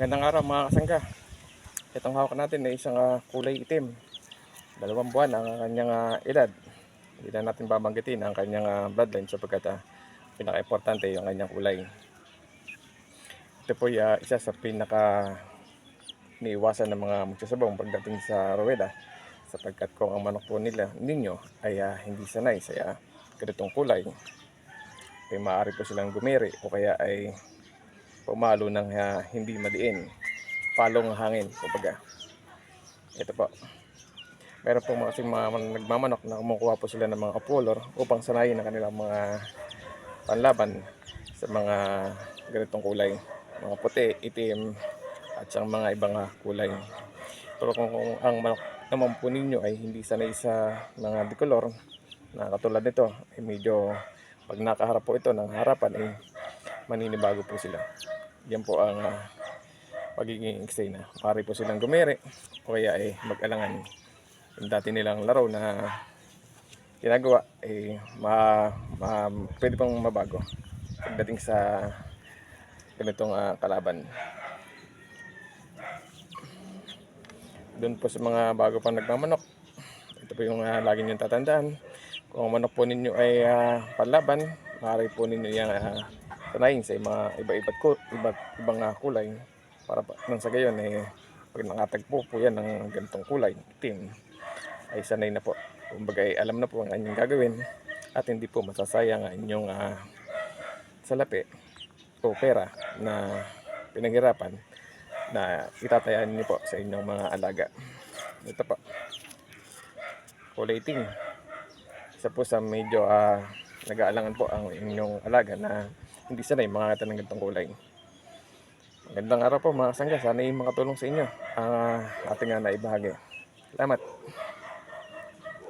Magandang araw mga kasangga. Itong hawak natin ay isang ah, kulay itim. Dalawang buwan ang kanyang ah, edad. Hindi na natin babanggitin ang kanyang ah, bloodline sapagkat uh, pinaka-importante yung kanyang kulay. Ito po ah, isa sa pinaka niiwasan ng mga magsasabong pagdating sa ruweda sapagkat kung ang manok po nila ninyo ay ah, hindi sanay sa ah, ganitong kulay ay maaari po silang gumiri o kaya ay pumalo ng ah, hindi madiin. Palong hangin, kumbaga. Ito po. Meron po mga, kasing mga man- nagmamanok na kumukuha po sila ng mga apolor upang sanayin ang kanilang mga panlaban sa mga ganitong kulay. Mga puti, itim, at siyang mga ibang kulay. Pero kung, kung ang manok naman po ninyo ay hindi sanay sa mga bicolor na katulad nito, ay medyo pag nakaharap po ito ng harapan ay maninibago po sila. Yan po ang ah, pagiging eksena. Pari po silang gumere o kaya ay mag-alangan. Yung dati nilang laro na ginagawa ay ma, ma, pwede pang mabago pagdating sa ganitong ah, kalaban. Doon po sa mga bago pang nagmamanok, ito po yung ah, lagi niyong tatandaan. Kung manok po ninyo ay ah, panlaban, maaari po ninyo yung uh, sanayin sa mga iba-iba't ko, iba't ibang kulay para pa, nang sa gayon eh pag nakatagpo po yan ng ganitong kulay, itim, ay sanay na po. Kumbaga ay alam na po ang inyong gagawin at hindi po masasayang ang inyong ah, salapi o pera na pinaghirapan na itatayaan niyo po sa inyong mga alaga. Ito po. Itim. Isa po sa medyo ah, nag-aalangan po ang inyong alaga na hindi sanay mga ng ganitong kulay. Magandang araw po mga sangga. Sana yung makatulong sa inyo ang ah, ating uh, naibahagi. Salamat.